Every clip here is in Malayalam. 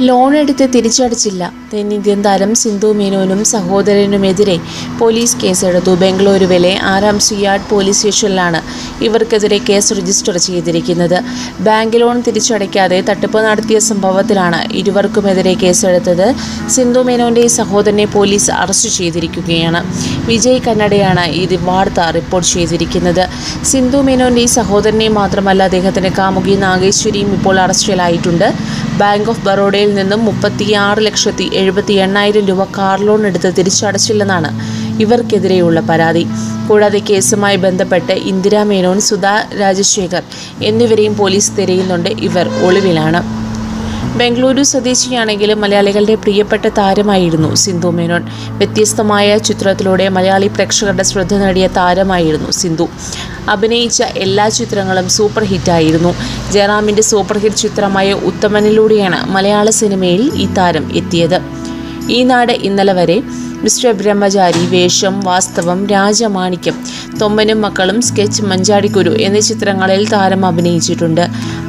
ലോൺ എടുത്ത് തിരിച്ചടച്ചില്ല. തെന്നിന്ത്യൻ താരം സിന്ധു മേനോനും സഹോദരനുമെതിരെ പോലീസ് കേസെടുത്തു. ബംഗളൂരുവിലെ ആറാം സിയാഡ് പോലീസ് സ്റ്റേഷനിലാണ് ഇവർക്കെതിരെ കേസ് രജിസ്റ്റർ ചെയ്തിരിക്കുന്നത്. ബാങ്ക് ലോൺ തിരിച്ചടയ്ക്കാതെ തട്ടിപ്പ് നടത്തിയ സംഭവത്തിലാണ് ഇരുവർക്കുമെതിരെ കേസെടുത്തത് സിന്ധു മേനോന്റെ സഹോദരനെ പോലീസ് അറസ്റ്റ് ചെയ്തിരിക്കുകയാണ്. വിജയ് കന്നഡയാണ് ഇത് വാർത്ത റിപ്പോർട്ട് ചെയ്തിരിക്കുന്നത്. സിന്ധു മേനോന്റെ സഹോദരനെ മാത്രമല്ല അദ്ദേഹത്തിന്റെ കാമുകി നാഗേശ്വരിയും ഇപ്പോൾ അറസ്റ്റിലായിട്ടുണ്ട്. ബാങ്ക് ഓഫ് ബറോഡയിൽ നിന്നും മുപ്പത്തിയാറ് ലക്ഷത്തി എഴുപത്തി എണ്ണായിരം രൂപ കാർ ലോൺ എടുത്ത് തിരിച്ചടച്ചില്ലെന്നാണ് ഇവർക്കെതിരെയുള്ള പരാതി. കൂടാതെ കേസുമായി ബന്ധപ്പെട്ട് ഇന്ദിരാ മേനോൻ സുധാ രാജശേഖർ എന്നിവരെയും പോലീസ് തിരയുന്നുണ്ട്. ഇവർ ഒളിവിലാണ്. ബംഗളൂരു സ്വദേശിയാണെങ്കിലും മലയാളികളുടെ പ്രിയപ്പെട്ട താരമായിരുന്നു സിന്ധു മേനോൻ. വ്യത്യസ്തമായ ചിത്രത്തിലൂടെ മലയാളി പ്രേക്ഷകരുടെ ശ്രദ്ധ നേടിയ താരമായിരുന്നു സിന്ധു. അഭിനയിച്ച എല്ലാ ചിത്രങ്ങളും സൂപ്പർ ഹിറ്റായിരുന്നു. ജയറാമിന്റെ സൂപ്പർ ഹിറ്റ് ചിത്രമായ ഉത്തമനിലൂടെയാണ് മലയാള സിനിമയിൽ ഈ താരം എത്തിയത്. ഈ നാട് ഇന്നലെ വരെ മിസ്റ്റർ ബ്രഹ്മചാരി വേഷം വാസ്തവം രാജമാണിക്യം തൊമ്മനും മക്കളും സ്കെച്ച് മഞ്ചാടിക്കുരു എന്നീ ചിത്രങ്ങളിൽ താരം അഭിനയിച്ചിട്ടുണ്ട്.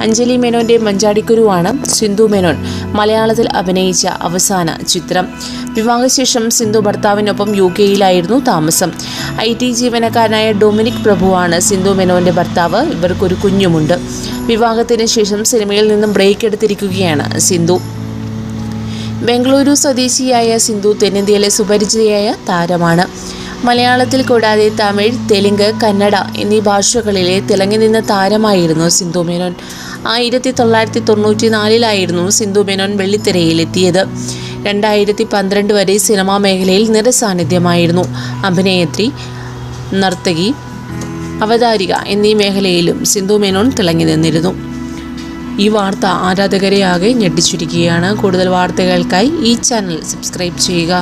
അഞ്ജലി മേനോന്റെ മഞ്ചാടിക്കുരുവാണ് സിന്ധു മേനോൻ മലയാളത്തിൽ അഭിനയിച്ച അവസാന ചിത്രം. വിവാഹശേഷം സിന്ധു ഭർത്താവിനൊപ്പം യു കെയിലായിരുന്നു താമസം. ഐ ടി ജീവനക്കാരനായ ഡൊമിനിക് പ്രഭുവാണ് സിന്ധു മേനോന്റെ ഭർത്താവ്. ഇവർക്കൊരു കുഞ്ഞുമുണ്ട്. വിവാഹത്തിന് ശേഷം സിനിമയിൽ നിന്നും ബ്രേക്ക് എടുത്തിരിക്കുകയാണ് സിന്ധു. ബംഗളൂരു സ്വദേശിയായ സിന്ധു തെന്നിന്ത്യയിലെ സുപരിചിതയായ താരമാണ്. മലയാളത്തിൽ കൂടാതെ തമിഴ് തെലുങ്ക് കന്നഡ എന്നീ ഭാഷകളിലെ തിളങ്ങി നിന്ന താരമായിരുന്നു സിന്ധു മേനോൻ. ആയിരത്തി തൊള്ളായിരത്തി തൊണ്ണൂറ്റി നാലിലായിരുന്നു സിന്ധു മേനോൻ വെള്ളിത്തിരയിലെത്തിയത്. രണ്ടായിരത്തി പന്ത്രണ്ട് വരെ സിനിമാ മേഖലയിൽ നിറസാന്നിധ്യമായിരുന്നു അഭിനേത്രി നർത്തകി അവതാരിക എന്നീ മേഖലയിലും സിന്ധു മേനോൻ തിളങ്ങി നിന്നിരുന്നു. ഈ വാർത്ത ആരാധകരെ ആകെ ഞെട്ടിച്ചിരിക്കുകയാണ്. കൂടുതൽ വാർത്തകൾക്കായി ഈ ചാനൽ സബ്സ്ക്രൈബ് ചെയ്യുക.